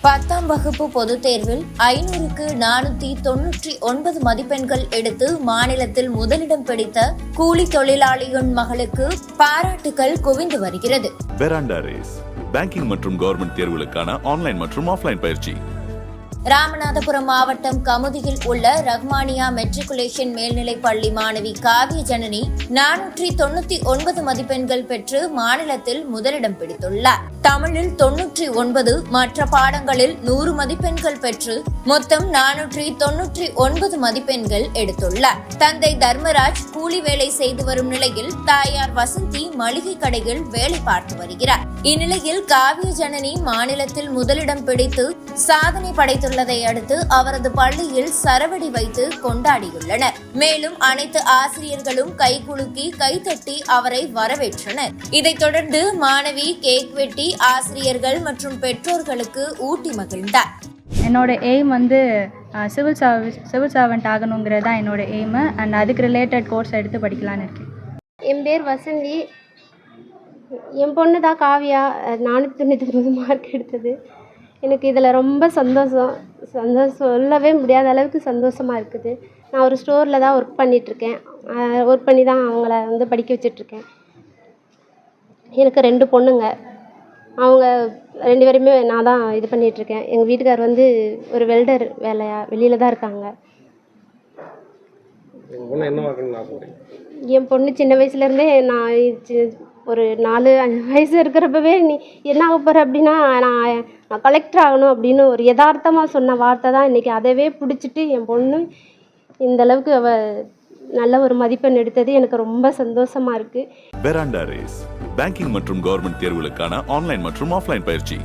பத்தாம் வகுப்பு பொதுத் தேர்வில் ஐநூறுக்கு நானூத்தி தொன்னூற்றி ஒன்பது மதிப்பெண்கள் எடுத்து மாநிலத்தில் முதலிடம் பிடித்த கூலி தொழிலாளியின் மகளுக்கு பாராட்டுகள் குவிந்து வருகிறது. பேங்கிங் மற்றும் கவர்மெண்ட் தேர்வுகளுக்கான ஆன்லைன் மற்றும் ஆஃப்லைன் பயிற்சி. ராமநாதபுரம் மாவட்டம் கமுதியில் உள்ள ரஹ்மானியா மெட்ரிகுலேஷன் மேல்நிலைப் பள்ளி மாணவி காவிய ஜனனி நானூற்றி தொண்ணூத்தி ஒன்பது மதிப்பெண்கள் பெற்று மாநிலத்தில் முதலிடம் பிடித்துள்ளார். தமிழில் தொன்னூற்றி ஒன்பது மற்ற பாடங்களில் நூறு மதிப்பெண்கள் பெற்று மொத்தம் நானூற்றி தொன்னூற்றி ஒன்பது மதிப்பெண்கள் எடுத்துள்ளார். தந்தை தர்மராஜ் கூலி வேலை செய்து வரும் நிலையில் தாயார் வசந்தி மளிகை கடையில் வேலை பார்த்து வருகிறார். இந்நிலையில் காவிய ஜனனி மாநிலத்தில் முதலிடம் பிடித்து சாதனை படைத்துள்ளதை அடுத்து அவரது பள்ளியில் சரவடி வைத்து கொண்டாடியுள்ளனர். மேலும் அனைத்து ஆசிரியர்களும் கைகுலுக்கி கைதட்டி அவரை வரவேற்றனர். இதைத் தொடர்ந்து மாணவி கேக் வெட்டி ஆசிரியர்கள் மற்றும் பெற்றோர்களுக்கு ஊட்டி மகிழ்ந்தார். என்னோட எய்ம் வந்து சிவில் சர்வீஸ் சிவில் சர்வெண்ட் ஆகணுங்கிறது தான் என்னோட எய்மு அண்ட் அதுக்கு ரிலேட்டட் கோர்ஸ் எடுத்து படிக்கலான்னு இருக்கேன். என் பேர் வசந்தி. என் பொண்ணு தான் காவியா. நானூற்றி தொண்ணூற்றி ஒன்பது மார்க் எடுத்தது. எனக்கு இதில் ரொம்ப சந்தோஷம். சந்தோஷம் சொல்லவே முடியாத அளவுக்கு சந்தோஷமாக இருக்குது. நான் ஒரு ஸ்டோரில் தான் ஒர்க் பண்ணிகிட்ருக்கேன் ஒர்க் பண்ணி தான் அவங்கள வந்து படிக்க வச்சிட்ருக்கேன் எனக்கு ரெண்டு பொண்ணுங்க. அவங்க ரெண்டு பேருமே நான் தான் இது பண்ணிகிட்ருக்கேன் எங்கள் வீட்டுக்கார் வந்து ஒரு வெல்டர் வேலையா வெளியில் தான் இருக்காங்க. என் பொண்ணு சின்ன வயசுலேருந்தே நான் ஒரு நாலு அஞ்சு வயசு இருக்கிறப்பவே நீ என்ன ஆக போகிற அப்படின்னா நான் நான் கலெக்டர் ஆகணும் அப்படின்னு ஒரு யதார்த்தமாக சொன்ன வார்த்தை தான் இன்றைக்கி அதவே பிடிச்சிட்டு என் பொண்ணு இந்த அளவுக்கு அவ நல்ல ஒரு மதிப்பெண் எடுத்தது. எனக்கு ரொம்ப சந்தோஷமாக இருக்குது பெராண்டா ரேஸ் பேங்கிங் மற்றும் கவர்மெண்ட் தேர்வுகளுக்கான ஆன்லைன் மற்றும் ஆஃப்லைன் பயிற்சி.